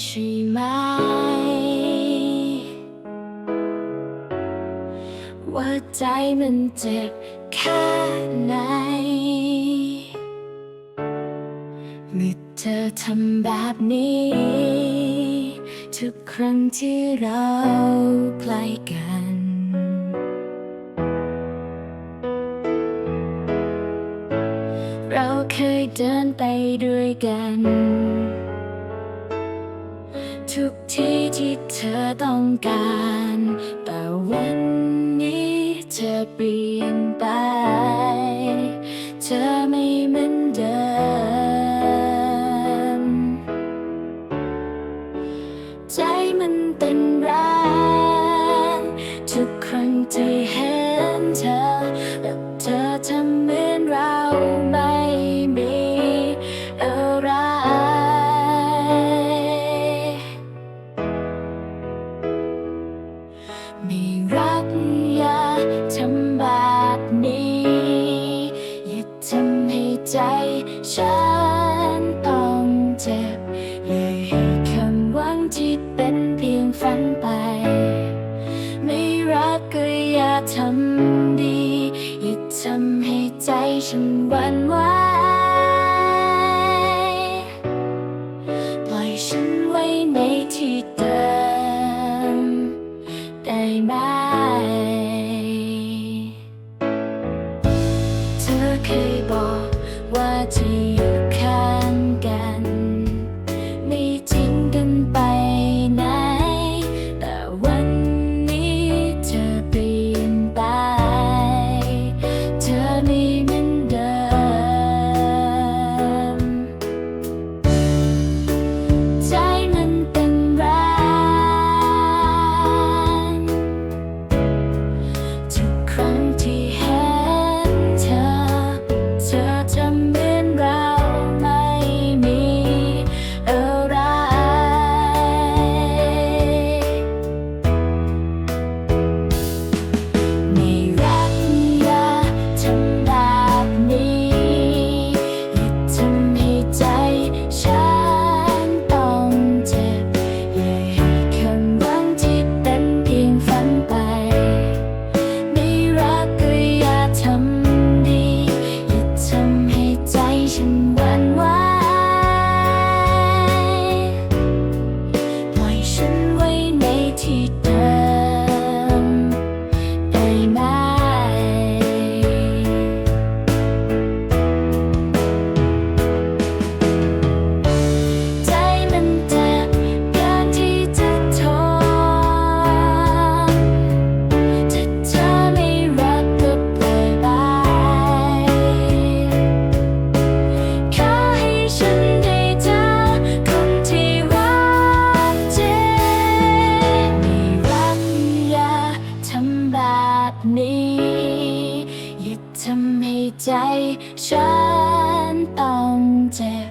ใช่ไหม ว่าใจมันเจ็บแค่ไหนเมื่อเธอทำแบบนี้ ทุกครั้งที่เราใกล้กันเราเคยเดินไปด้วยกัน ที่ที่เธอต้องการ แต่วันนี้เธอเปลี่ยนไป เธอไม่เหมือนเดิม ใจมันเต้นแรงทุกครั้งที่เห็น ฉันต้องเจ็บอย่าให้คำหวังที่เป็นเพียงฝันไป ไม่รักก็อย่าทำดีอย่าทำให้ใจฉันหวั่นไหวปล่อยฉันไว้ในที่เดิมได้ไหมเธอเคยบอก อำให้ใจฉันต้องเจ็บ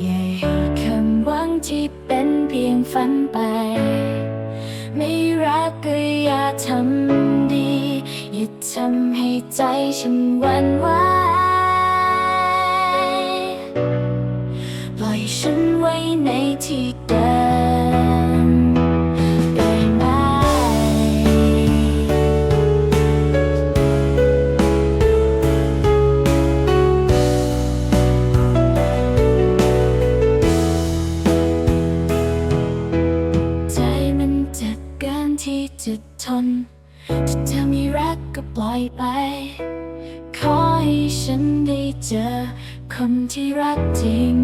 อย่าให้คำหวังที่เป็นเพียงฝันไป ไม่รักก็อย่าทำดี อย่าทำให้ใจฉันหวั่นไหวปล่อยฉันไว้ในที่เดิม ก็ปล่อยไป ขอให้ฉันได้เจอคนที่รักจริง